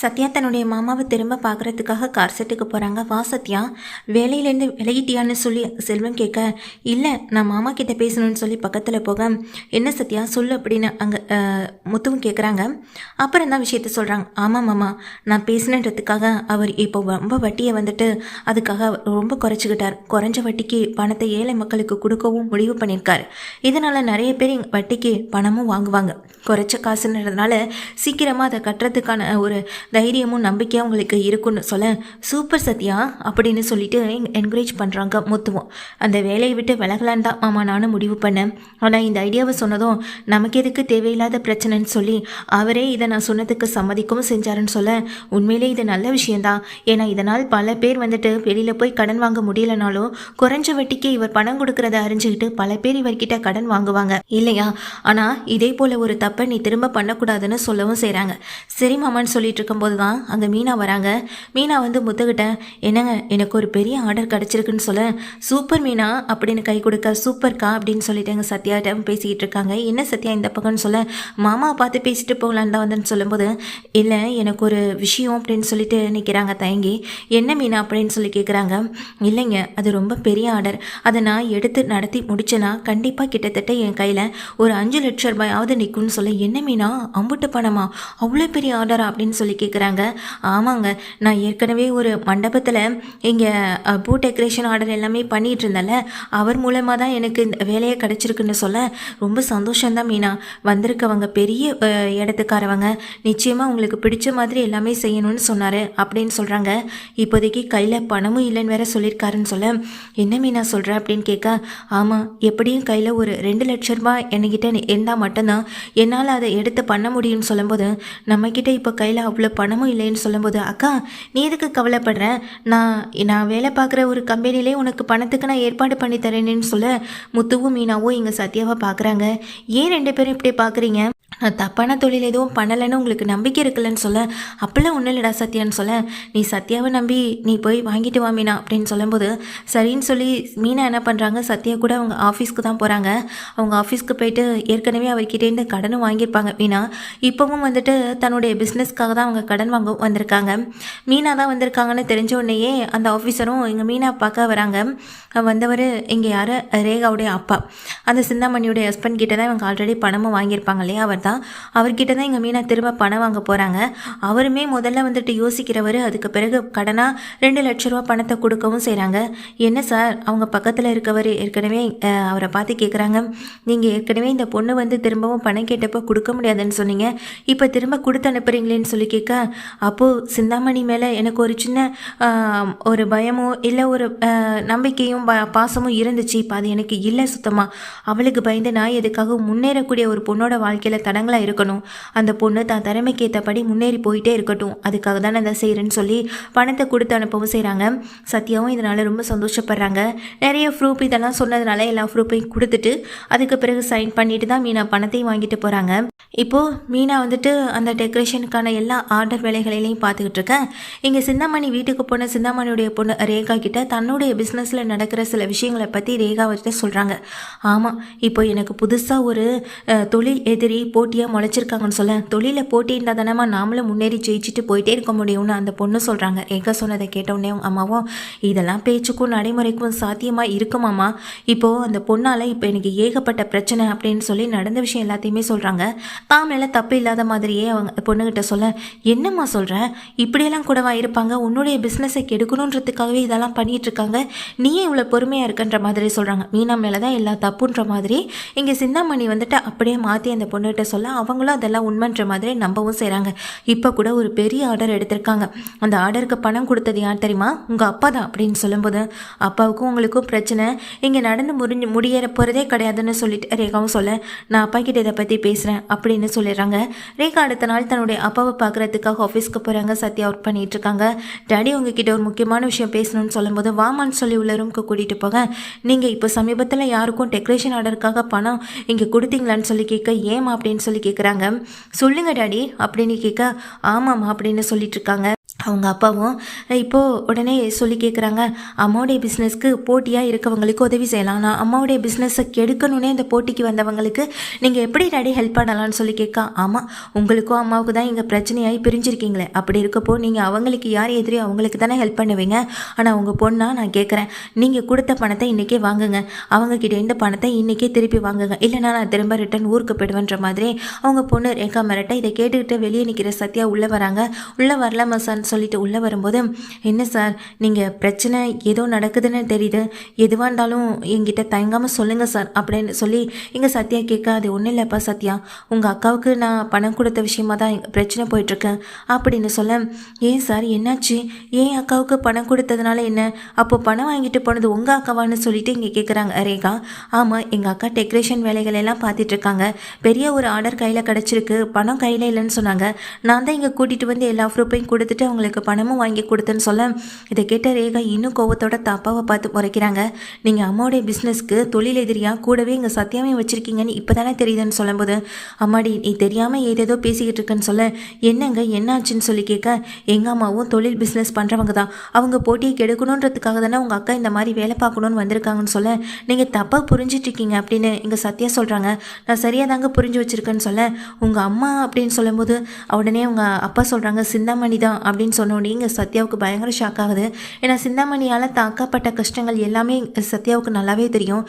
சத்யா தன்னுடைய மாமாவை திரும்ப பார்க்கறதுக்காக கார் செட்டுக்கு போகிறாங்க வா சத்யா. வேலையிலேருந்து விலகிட்டியான்னு சொல்லி செல்வம் கேட்க இல்லை நான் மாமா கிட்டே பேசணும்னு சொல்லி பக்கத்தில் போக. என்ன சத்யா சொல்லு அப்படின்னு அங்கே முத்துவும் கேட்குறாங்க அப்புறம் தான் விஷயத்த சொல்கிறாங்க ஆமாம் மாமா. நான் பேசினன்றதுக்காக அவர் இப்போ ரொம்ப வட்டியை வந்துட்டு அதுக்காக ரொம்ப குறைச்சிக்கிட்டார். குறைஞ்ச வட்டிக்கு பணத்தை ஏழை மக்களுக்கு கொடுக்கவும் முடிவு பண்ணியிருக்காரு. இதனால் நிறைய பேர் வட்டிக்கு பணமும் வாங்குவாங்க. குறைச்ச காசுன்றதுனால சீக்கிரமாக அதை கட்டுறதுக்கான ஒரு தைரியமும் நம்பிக்கையும் உங்களுக்கு இருக்குன்னு சொல்ல சூப்பர் சத்யா அப்படின்னு சொல்லிட்டு என்கரேஜ் பண்ணுறாங்க முத்துவோம். அந்த வேலையை விட்டு விலகலான்னு தான் மாமா நானும் முடிவு பண்ணேன். ஆனால் இந்த ஐடியாவை சொன்னதும் நமக்கு எதுக்கு தேவையில்லாத பிரச்சனைன்னு சொல்லி அவரே இதை நான் சொன்னதுக்கு சம்மதிக்கவும் செஞ்சாருன்னு சொல்ல உண்மையிலே இது நல்ல விஷயம்தான். ஏன்னா இதனால் பல பேர் வந்துட்டு வெளியில் போய் கடன் வாங்க முடியலனாலும் குறைஞ்ச வட்டிக்கு இவர் பணம் கொடுக்கறத அறிஞ்சுக்கிட்டு பல பேர் இவர்கிட்ட கடன் வாங்குவாங்க. இல்லையா? ஆனால் இதே போல் ஒரு தப்பை நீ திரும்ப பண்ணக்கூடாதுன்னு சொல்லவும் செய்கிறாங்க சரி மாமான்னு சொல்லிட்டு இருக்கும்போது தான் அங்கே மீனா வராங்க. மீனா வந்து முத்துக்கிட்ட என்னங்க எனக்கு ஒரு பெரிய ஆர்டர் கிடச்சிருக்குன்னு சொல்ல சூப்பர் மீனா அப்படின்னு கை கொடுக்க சூப்பர்க்கா? அப்படின்னு சொல்லிட்டு எங்கள் சத்யாட்ட பேசிக்கிட்டு இருக்காங்க. என்ன சத்யா இந்த பக்கம்னு சொல்ல மாமாவை பார்த்து பேசிட்டு போகலான்னு தான் வந்துன்னு சொல்லும்போது இல்லை எனக்கு ஒரு விஷயம் அப்படின்னு சொல்லிட்டு நிற்கிறாங்க தயங்கி. என்ன மீனா? அப்படின்னு சொல்லி கேட்குறாங்க இல்லைங்க அது ரொம்ப பெரிய ஆர்டர். அதை நான் எடுத்து நடத்தி முடிச்சேன்னா கண்டிப்பாக கிட்டத்தட்ட என் கையில் ஒரு அஞ்சு லட்சம் ரூபாயாவது நிற்கும்னு சொல்ல என்ன மீனா? அம்புட்டு பணமா? அவ்வளோ பெரிய ஆர்டரா? அப்படின்னு சொல்லி கேட்குறாங்க ஆமாங்க நான் ஏற்கனவே ஒரு மண்டபத்தில் இங்கே பூ டெக்கரேஷன் ஆர்டர் எல்லாமே பண்ணிகிட்டு இருந்தேன்ல. அவர் மூலமாக தான் எனக்கு இந்த வேலையை கிடச்சிருக்குன்னு சொல்ல ரொம்ப சந்தோஷம்தான் மீனா. வந்திருக்கவங்க பெரிய இடத்துக்காரவங்க. நிச்சயமாக உங்களுக்கு பிடிச்ச மாதிரி எல்லாமே செய்யணும்னு சொன்னார் அப்படின்னு சொல்கிறாங்க இப்போதைக்கு கையில் பணமும் இல்லைன்னு வேற சொல்லியிருக்காருன்னு சொல்ல என்ன மீனா சொல்கிற அப்படின்னு கேட்க ஆமாம் எப்படியும் கையில் ஒரு ரெண்டு லட்ச ரூபாய் என்கிட்ட இருந்தால் மட்டும்தான் என்னால் அதை எடுத்து பண்ண முடியும்னு சொல்லும்போது நம்மக்கிட்ட இப்போ கையில் அவ்வளோ பணமும் இல்லைன்னு சொல்லும்போது அக்கா நீ எதுக்கு கவலைப்படுற? நான் நான் வேலை பார்க்குற ஒரு கம்பெனிலே உனக்கு பணத்துக்கு நான் ஏற்பாடு பண்ணி தரேன்னு சொல்ல முத்துவும் மீனாவும் இங்கே சத்யாவை பார்க்குறாங்க. ஏன் ரெண்டு பேரும் இப்படி பார்க்குறீங்க? நான் தப்பான தொழில் எதுவும் பண்ணலைன்னு உங்களுக்கு நம்பிக்கை இருக்குல்லன்னு சொல்ல அப்போல்லாம் ஒன்றும் இல்லைடா சத்யான்னு சொல்ல. நீ சத்யாவை நம்பி நீ போய் வாங்கிட்டு வா மீனா அப்படின்னு சொல்லும்போது சரின்னு சொல்லி மீனா என்ன பண்ணுறாங்க சத்யா கூட அவங்க ஆஃபீஸ்க்கு தான் போகிறாங்க அவங்க ஆஃபீஸ்க்கு போயிட்டு ஏற்கனவே அவர்கிட்டேருந்து கடனும் வாங்கியிருப்பாங்க மீனா. இப்போவும் வந்துட்டு தன்னுடைய பிஸ்னஸ்க்காக தான் அவங்க கடன் வாங்க வந்திருக்காங்க. மீனா தான் வந்திருக்காங்கன்னு தெரிஞ்ச உடனேயே அந்த ஆஃபீஸரும் எங்கள் மீனா பார்க்க வராங்க. வந்தவர் இங்கே யார்? ரேகாவுடைய அப்பா. அந்த சிந்தாமணியுடைய ஹஸ்பண்ட் கிட்ட தான் இவங்க ஆல்ரெடி பணமும் வாங்கியிருப்பாங்க இல்லையா? அவர் தான் அவர்கிட்ட தான் எங்கள் மீனா திரும்ப பணம் வாங்க போகிறாங்க அவருமே முதல்ல வந்துட்டு யோசிக்கிறவர். அதுக்கு பிறகு கடனாக ரெண்டு லட்ச ரூபா பணத்தை கொடுக்கவும் செய்கிறாங்க என்ன சார்? அவங்க பக்கத்தில் இருக்கவர் ஏற்கனவே அவரை பார்த்து கேட்குறாங்க நீங்கள் ஏற்கனவே இந்த பொண்ணு வந்து திரும்பவும் பணம் கேட்டப்போ கொடுக்க முடியாதுன்னு சொன்னீங்க. இப்போ திரும்ப கொடுத்து அனுப்புறீங்களேன்னு சொல்லி கேட்க அப்போது சிந்தாமணி மேலே எனக்கு ஒரு சின்ன ஒரு பயமோ இல்லை ஒரு நம்பிக்கையும் பாசமும் இருந்துச்சு. இப்போ அது எனக்கு இல்லை சுத்தமாக அவளுக்கு பயந்து நான் எதுக்காக முன்னேறக்கூடிய ஒரு பொண்ணோட வாழ்க்கையில் தடங்களாக இருக்கணும். அந்த பொண்ணு தான் திறமைக்கு ஏற்றபடி முன்னேறி போயிட்டே இருக்கட்டும். அதுக்காக தான் இதை செய்கிறேன்னு சொல்லி பணத்தை கொடுத்து அனுப்பவும் செய்கிறாங்க சத்யாவும் இதனால் ரொம்ப சந்தோஷப்படுறாங்க. நிறைய ப்ரூஃப் இதெல்லாம் சொன்னதுனால எல்லா ப்ரூஃபையும் கொடுத்துட்டு அதுக்கு பிறகு சைன் பண்ணிட்டு தான் மீனா பணத்தையும் வாங்கிட்டு போகிறாங்க இப்போது மீனா வந்துட்டு அந்த டெக்கரேஷனுக்கான எல்லா ஆர்டர் வேலைகளையும் பார்த்துக்கிட்டு இருக்கேன் இங்கே சிந்தாமணி வீட்டுக்கு போன சிந்தாமணியுடைய பொண்ணு ரேகா கிட்ட தன்னுடைய பிஸ்னஸில் நடக்கிற சில விஷயங்களை பற்றி ரேகா வச்சுட்டு சொல்கிறாங்க ஆமாம் இப்போ எனக்கு புதுசாக ஒரு தொழில் எதிரி போட்டியாக முளைச்சிருக்காங்கன்னு சொல்ல தொழிலில் போட்டி இருந்தால் தானேம்மா நாமளும் முன்னேறி ஜெயிச்சுட்டு போயிட்டே இருக்க முடியும்னு அந்த பொண்ணு சொல்கிறாங்க எங்கே சொன்னதை கேட்டவுடனே அம்மாவும் இதெல்லாம் பேச்சுக்கும் நடைமுறைக்கும் சாத்தியமாக இருக்குமாம்மா? இப்போது அந்த பொண்ணால் இப்போ எனக்கு ஏகப்பட்ட பிரச்சனை அப்படின்னு சொல்லி நடந்த விஷயம் எல்லாத்தையுமே சொல்கிறாங்க தான் மேலே தப்பு இல்லாத மாதிரியே அவங்க பொண்ணுகிட்ட சொல்ல என்னம்மா சொல்கிறேன் இப்படியெல்லாம் கூடவா இருப்பாங்க? உன்னுடைய பிஸ்னஸை கெடுக்கணுன்றதுக்காகவே இதெல்லாம் பண்ணிகிட்ருக்காங்க இருக்காங்க நீயே இவ்வளோ பொறுமையாக இருக்குன்ற மாதிரி சொல்கிறாங்க மீனா மேலே தான் எல்லா தப்புன்ற மாதிரி இங்கே சிந்தாமணி வந்துட்டு அப்படியே மாற்றி அந்த பொண்ணுகிட்ட சொல்ல அவங்களும் அதெல்லாம் உண்மைன்ற மாதிரி நம்பவும் செய்கிறாங்க இப்போ கூட ஒரு பெரிய ஆர்டர் எடுத்திருக்காங்க. அந்த ஆர்டருக்கு பணம் கொடுத்தது யார் தெரியுமா? உங்கள் அப்பா தான் அப்படின்னு சொல்லும்போது அப்பாவுக்கும் உங்களுக்கும் பிரச்சனை. இங்கே நடந்து முடிஞ்சு முடியற போகிறதே கிடையாதுன்னு சொல்லிட்டு ரேகாவும் சொல்ல நான் அப்பா கிட்ட இதை பற்றி பேசுகிறேன் அப்படின்னு சொல்லிடுறாங்க. ரேகா அடுத்த நாள் தன்னுடைய அப்பாவை பார்க்குறதுக்காக ஆஃபீஸ்க்கு போகிறாங்க சத்யா ஒர்க் பண்ணிட்டு இருக்காங்க. டாடி உங்ககிட்ட ஒரு முக்கியமான விஷயம் பேசணும்னு சொல்லும்போது வாமான்னு சொல்லி உள்ள ரூமுக்கு கூட்டிகிட்டு போக. நீங்கள் இப்போ சமீபத்தில் யாருக்கும் டெக்கரேஷன் ஆர்டருக்காக பணம் இங்கே கொடுத்தீங்களான்னு சொல்லி கேட்க ஏமா அப்படின்னு சொல்லி கேட்குறாங்க சொல்லுங்க டாடி. அப்படின்னு கேட்க ஆமாம் அப்படின்னு சொல்லிட்டு இருக்காங்க. அவங்க அப்பாவும் இப்போது உடனே சொல்லி கேட்குறாங்க அம்மாவுடைய பிஸ்னஸ்க்கு போட்டியாக இருக்கவங்களுக்கு உதவி செய்யலாம். நான் அம்மாவுடைய பிஸ்னஸை கெடுக்கணுன்னே இந்த போட்டிக்கு வந்தவங்களுக்கு நீங்கள் எப்படி டாடி ஹெல்ப் பண்ணலாம்னு சொல்லி கேட்கா ஆமாம் உங்களுக்கும் அம்மாவுக்கு தான் இங்கே பிரச்சனையாகி பிரிஞ்சிருக்கீங்களே. அப்படி இருக்கப்போ நீங்கள் அவங்களுக்கு யார் எதிரி அவங்களுக்கு தானே ஹெல்ப் பண்ணுவீங்க. ஆனால் உங்கள் பொண்ணாக நான் கேட்குறேன் நீங்கள் கொடுத்த பணத்தை இன்றைக்கே வாங்குங்க. அவங்கக்கிட்ட இந்த பணத்தை இன்றைக்கே திருப்பி வாங்குங்க. இல்லைனா நான் திரும்ப ரிட்டன் ஊருக்கு போயிடுவேன்ற மாதிரி அவங்க பொண்ணு ரேகா மிரட்ட இதை கேட்டுக்கிட்டு வெளியே நிற்கிற சத்யா உள்ளே வராங்க. உள்ளே வரலாமா சார்னு சொல்லிட்டு உள்ளே வரும்போது என்ன சார் நீங்கள் பிரச்சனை ஏதோ நடக்குதுன்னு தெரியுது. எதுவாக இருந்தாலும் என்கிட்ட தயங்காமல் சொல்லுங்கள் சார் அப்படின்னு சொல்லி இங்கே சத்யா கேட்க அது ஒன்றும் இல்லைப்பா சத்யா. உங்கள் அக்காவுக்கு நான் பணம் கொடுத்த விஷயமா தான் பிரச்சனை போயிட்டுருக்கேன் அப்படின்னு சொல்ல ஏன் சார் என்னாச்சு? ஏன் அக்காவுக்கு பணம் கொடுத்ததுனால என்ன? அப்போ பணம் வாங்கிட்டு போனது உங்கள் அக்காவான்னு சொல்லிட்டு இங்கே கேட்குறாங்க ரேகா. ஆமாம் எங்கள் அக்கா டெக்கரேஷன் வேலைகள் எல்லாம் பார்த்துட்டு இருக்காங்க. பெரிய ஒரு ஆர்டர் கையில் கிடச்சிருக்கு. பணம் கையில் இல்லைன்னு சொன்னாங்க. நான் தான் இங்கே கூட்டிகிட்டு வந்து எல்லா ப்ரூஃபையும் கொடுத்துட்டு அவங்களுக்கு பணமும் வாங்கி கொடுத்தேன்னு சொல்ல இதை கேட்ட ரேகா இன்னும் கோவத்தோட தாப்பாவை பார்த்து முறைக்கிறாங்க. நீங்கள் அம்மாவுடைய பிஸ்னஸ்க்கு தொழில் எதிரியாக கூடவே இங்கே சத்தியாவையும் வச்சுருக்கீங்கன்னு இப்போ தானே தெரியுதுன்னு சொல்லும்போது அம்மாடி நீ தெரியாமல் ஏதேதோ பேசிக்கிட்டு இருக்கேன்னு சொல்ல என்னங்க என்னாச்சுன்னு சொல்லி கேட்க எங்கள் அம்மாவும் தொழில் பிஸ்னஸ் பண்ணுறவங்க தான். அவங்க போட்டியை கெடுக்கணுன்றதுக்காக தானே உங்கள் அக்கா இந்த மாதிரி வேலை பார்க்கணுன்னு வந்திருக்காங்கன்னு சொல்ல நீங்கள் தப்பாக புரிஞ்சிட்டு இருக்கீங்க அப்படின்னு இங்கே சத்யா சொல்கிறாங்க நான் சரியாக தாங்க புரிஞ்சு வச்சுருக்கேன்னு சொல்ல உங்கள் அம்மா அப்படின்னு சொல்லும்போது உடனே அவங்க அப்பா சொல்கிறாங்க சிந்தாமணி தான் அப்படின்னு சொன்னோடனே இங்கே சத்யாவுக்கு பயங்கர ஷாக் ஆகுது. ஏன்னா சிந்தாமணியால் தாக்கப்பட்ட கஷ்டங்கள் எல்லாமே சத்யாவுக்கு நல்லாவே தெரியும்.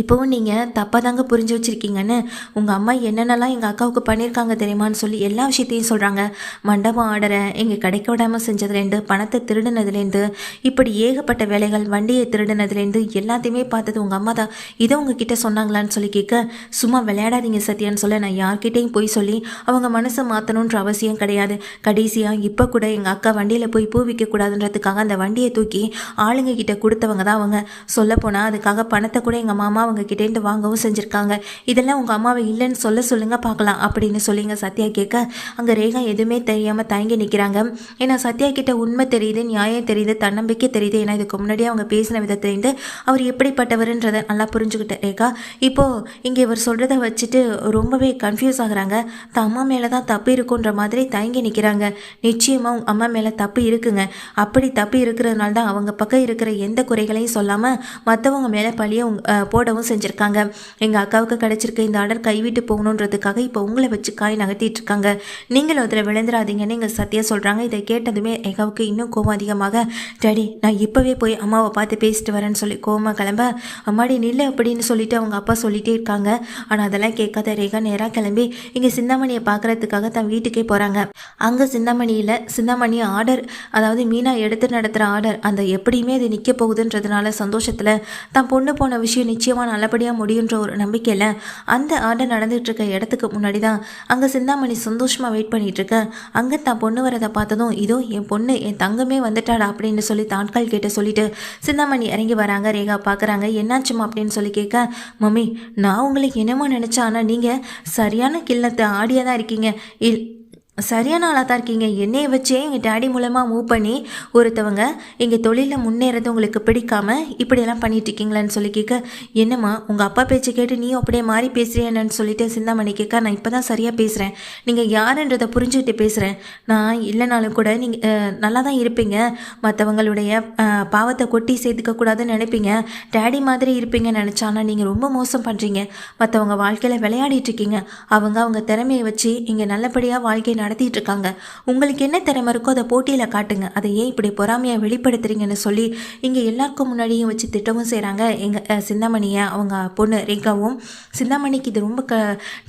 இப்போவும் நீங்கள் தப்பாக தாங்க புரிஞ்சு வச்சுருக்கீங்கன்னு உங்கள் அம்மா என்னென்னலாம் எங்கள் அக்காவுக்கு பண்ணியிருக்காங்க தெரியுமான்னு சொல்லி எல்லா விஷயத்தையும் சொல்கிறாங்க மண்டபம் ஆர்டரை எங்கள் கிடைக்க விடாமல் செஞ்சதுலேருந்து பணத்தை திருடினதுலேருந்து இப்படி ஏகப்பட்ட வேலைகள் வண்டியை திருடினதுலேருந்து எல்லாத்தையுமே பார்த்தது உங்கள் அம்மா தான். இதை உங்ககிட்ட சொன்னாங்களான்னு சொல்லி கேட்க சும்மா விளையாடாதீங்க சத்யான்னு சொல்ல நான் யார்கிட்டையும் போய் சொல்லி அவங்க மனசை மாற்றணுன்ற அவசியம் கிடையாது. கடைசியாக இப்போ கூட எங்கள் அக்கா வண்டியில் போய் பூ விற்கக்கூடாதுன்றதுக்காக அந்த வண்டியை தூக்கி ஆளுங்க கிட்ட கொடுத்தவங்க தான் அவங்க. சொல்லப்போனால் அதுக்காக பணத்தை கூட எங்கள் மாமா அவங்க கிட்டேருந்து வாங்கவும் செஞ்சுருக்காங்க. இதெல்லாம் உங்கள் அம்மாவை இல்லைன்னு சொல்ல சொல்லுங்கள் பார்க்கலாம் அப்படின்னு சொல்லிங்க சத்யா கேட்க. அங்கே ரேகா எதுவுமே தெரியாமல் தயங்கி நிற்கிறாங்க ஏன்னா சத்யா கிட்ட உண்மை தெரியுது நியாயம் தெரியுது தன்னம்பிக்கை தெரியுது ஏன்னா இதுக்கு முன்னாடியே அவங்க பேசின விதத்துலேருந்து அவர் எப்படிப்பட்டவருன்றதை நல்லா புரிஞ்சுக்கிட்ட. ரேகா இப்போது இங்கே இவர் சொல்கிறத வச்சுட்டு ரொம்பவே கன்ஃபியூஸ் ஆகுறாங்க. தான் அம்மா மேலே தான் தப்பு இருக்குன்ற மாதிரி தயங்கி நிற்கிறாங்க நிச்சயமாக உங்கள் அம்மா மேலே தப்பு இருக்குங்க. அப்படி தப்பு இருக்கிறதுனால தான் அவங்க பக்கம் இருக்கிற எந்த குறைகளையும் சொல்லாமல் மற்றவங்க மேலே பழியை போடவும் செஞ்சுருக்காங்க. எங்கள் அக்காவுக்கு கிடச்சிருக்க இந்த ஆர்டர் கைவிட்டு போகணுன்றதுக்காக இப்போ உங்களை வச்சு காய் நகர்த்திட்டு இருக்காங்க நீங்களும் அதில் விழுந்துடாதீங்கன்னு எங்கள் சத்யா சொல்கிறாங்க இதை கேட்டதுமே ரேகாவுக்கு இன்னும் கோபம் அதிகமாக டேடி நான் இப்போவே போய் அம்மாவை பார்த்து பேசிட்டு வரேன்னு சொல்லி கோபமாக கிளம்ப. அம்மாடி நில்லு அப்படின்னு சொல்லிட்டு அவங்க அப்பா சொல்லிகிட்டே இருக்காங்க. ஆனால் அதெல்லாம் கேட்காத ரேகா நேராக கிளம்பி இங்கே சிந்தாமணியை பார்க்கறதுக்காக தன் வீட்டுக்கே போகிறாங்க அங்கே சிந்தாமணியில் சிந்தாமணி ஆர்டர் அதாவது மீனா எடுத்து நடத்துகிற ஆர்டர் அந்த எப்படியுமே அது நிற்க போகுதுன்றதுனால சந்தோஷத்தில் தான் பொண்ணு போன விஷயம் நிச்சயமாக நல்லபடியாக முடியுன்ற ஒரு நம்பிக்கையில் அந்த ஆர்டர் நடந்துட்டு இருக்க இடத்துக்கு முன்னாடி தான் அங்கே சிந்தாமணி சந்தோஷமாக வெயிட் பண்ணிகிட்ருக்கேன் இருக்க அங்கே தான் பொண்ணு வரதை பார்த்ததும் இதோ என் பொண்ணு என் தங்கமே வந்துட்டாடா அப்படின்னு சொல்லி தாட்கள் கிட்ட சொல்லிட்டு சிந்தாமணி இறங்கி வராங்க ரேகா பார்க்குறாங்க என்னாச்சுமா அப்படின்னு சொல்லி கேட்க மம்மி நான் உங்களுக்கு என்னமோ நினச்சேன். ஆனால் நீங்கள் சரியான கில்லத்தை ஆடியாக தான் இருக்கீங்க. இல் சரியான ஆளாக தான் இருக்கீங்க. என்னையை வச்சே எங்கள் டேடி மூலமாக மூவ் பண்ணி ஒருத்தவங்க எங்கள் தொழிலில் முன்னேறது உங்களுக்கு பிடிக்காமல் இப்படியெல்லாம் பண்ணிட்டு இருக்கீங்களான்னு சொல்லி கேட்க என்னம்மா உங்கள் அப்பா பேச்சு கேட்டு நீ அப்படியே மாறி பேசுறியான்னு சொல்லிட்டு சிந்தாமணி கேட்க நான் இப்போ தான் சரியாக பேசுகிறேன் நீங்கள் யாருன்றதை புரிஞ்சுக்கிட்டு பேசுகிறேன் நான் இல்லைனாலும் கூட நீங்கள் நல்லா தான் இருப்பீங்க. மற்றவங்களுடைய பாவத்தை கொட்டி சேர்த்துக்க கூடாதுன்னு நினைப்பீங்க. டேடி மாதிரி இருப்பீங்கன்னு நினச்சா ஆனால் நீங்கள் ரொம்ப மோசம் பண்ணுறீங்க மற்றவங்க வாழ்க்கையில் விளையாடிட்டு இருக்கீங்க. அவங்க அவங்க திறமையை வச்சு இங்கே நல்லபடியாக வாழ்க்கையை நடத்திட்டு இருக்காங்க உங்களுக்கு என்ன திறமை இருக்கோ அதை போட்டியில் காட்டுங்க. அதை ஏன் இப்படி பொறாமையாக வெளிப்படுத்துறீங்கன்னு சொல்லி இங்கே எல்லாருக்கும் முன்னாடியும் வச்சு திட்டமும் செய்கிறாங்க எங்கள் சிந்தாமணியை அவங்க பொண்ணு ரேகாவும். சிந்தாமணிக்கு இது ரொம்ப க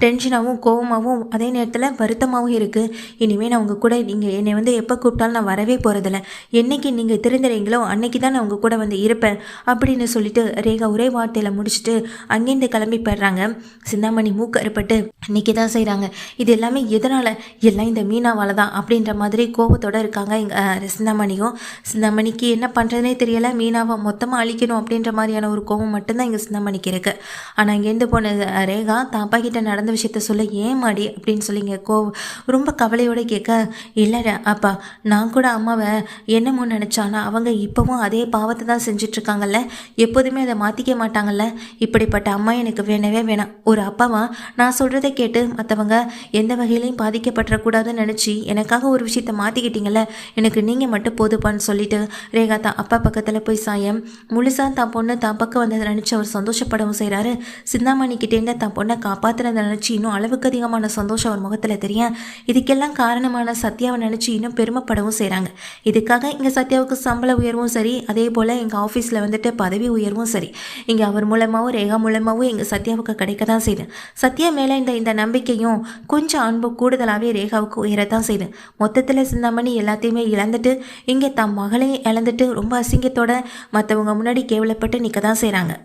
டென்ஷனாகவும் கோவமாகவும் அதே நேரத்தில் வருத்தமாகவும் இருக்குது இனிமேல் நான் உங்கள் கூட நீங்கள் என்னை வந்து எப்போ கூப்பிட்டாலும் நான் வரவே போகிறதில்ல என்னைக்கு நீங்கள் திருந்துறீங்களோ அன்னைக்கு தான் நான் உங்கள் கூட வந்து இருப்பேன் அப்படின்னு சொல்லிட்டு ரேகா ஒரே வார்த்தையில் முடிச்சுட்டு அங்கேருந்து கிளம்பி போயிடுறாங்க. சிந்தாமணி மூக்கறுப்பட்டு இன்னைக்கு தான் செய்கிறாங்க இது எல்லாமே எதனால்? எல்லாம் இந்த மீனாவால் தான் அப்படின்ற மாதிரி கோபத்தோடு இருக்காங்க எங்கள் சிந்தாமணியும். சிந்தாமணிக்கு என்ன பண்ணுறதுனே தெரியலை. மீனாவை மொத்தமாக அழிக்கணும் அப்படின்ற மாதிரியான ஒரு கோபம் மட்டும்தான் இங்கே சிந்தாமணிக்கு இருக்குது ஆனால் இங்கேருந்து போன ரேகா தான் அப்பா கிட்ட நடந்த விஷயத்த சொல்ல ஏன் மாடி அப்படின்னு சொல்லி இங்கே கோ ரொம்ப கவலையோடு கேட்க இல்லை அப்பா நான் கூட அம்மாவை என்னமோ நினச்சானா. அவங்க இப்போவும் அதே பாவத்தை தான் செஞ்சிட்ருக்காங்கல்ல. எப்போதுமே அதை மாற்றிக்க மாட்டாங்கல்ல. இப்படிப்பட்ட அம்மா எனக்கு வேணவே வேணாம். ஒரு அப்பாவா நான் சொல்கிறத கேட்டு மற்றவங்க எந்த வகையிலையும் பாதிக்கப்பட்டுறக்கூடாது. இருக்கக்கூடாதுன்னு நினச்சி எனக்காக ஒரு விஷயத்த மாற்றிக்கிட்டீங்கல்ல எனக்கு நீங்கள் மட்டும் போதுப்பான்னு சொல்லிட்டு ரேகா தான் அப்பா பக்கத்தில் போய் சாயம் முழுசாக தான் பொண்ணு தான் பக்கம் வந்ததை நினச்சி அவர் சந்தோஷப்படவும் செய்கிறாரு சிந்தாமணி கிட்டேருந்து தான் பொண்ணை காப்பாற்றுறதை நினச்சி இன்னும் அளவுக்கு அதிகமான சந்தோஷம் அவர் முகத்தில் தெரியும். இதுக்கெல்லாம் காரணமான சத்யாவை நினச்சி இன்னும் பெருமைப்படவும் செய்கிறாங்க இதுக்காக இங்கே சத்யாவுக்கு சம்பள உயர்வும் சரி அதே போல் எங்கள் ஆஃபீஸில் வந்துட்டு பதவி உயர்வும் சரி. இங்கே அவர் மூலமாகவும் ரேகா மூலமாகவும் எங்கள் சத்யாவுக்கு கிடைக்க தான் செய்யுது. சத்யா மேலே இந்த இந்த நம்பிக்கையும் கொஞ்சம் அன்பு கூடுதலாகவே ரேகாவுக்கு உயரத்தான் செய்யுது மொத்தத்தில் சிந்தாமணி எல்லாத்தையுமே இழந்துட்டு இங்கே தம் மகளையும் இழந்துட்டு ரொம்ப அசிங்கத்தோட மற்றவங்க முன்னாடி கேவலப்பட்டு நிற்க தான் செய்கிறாங்க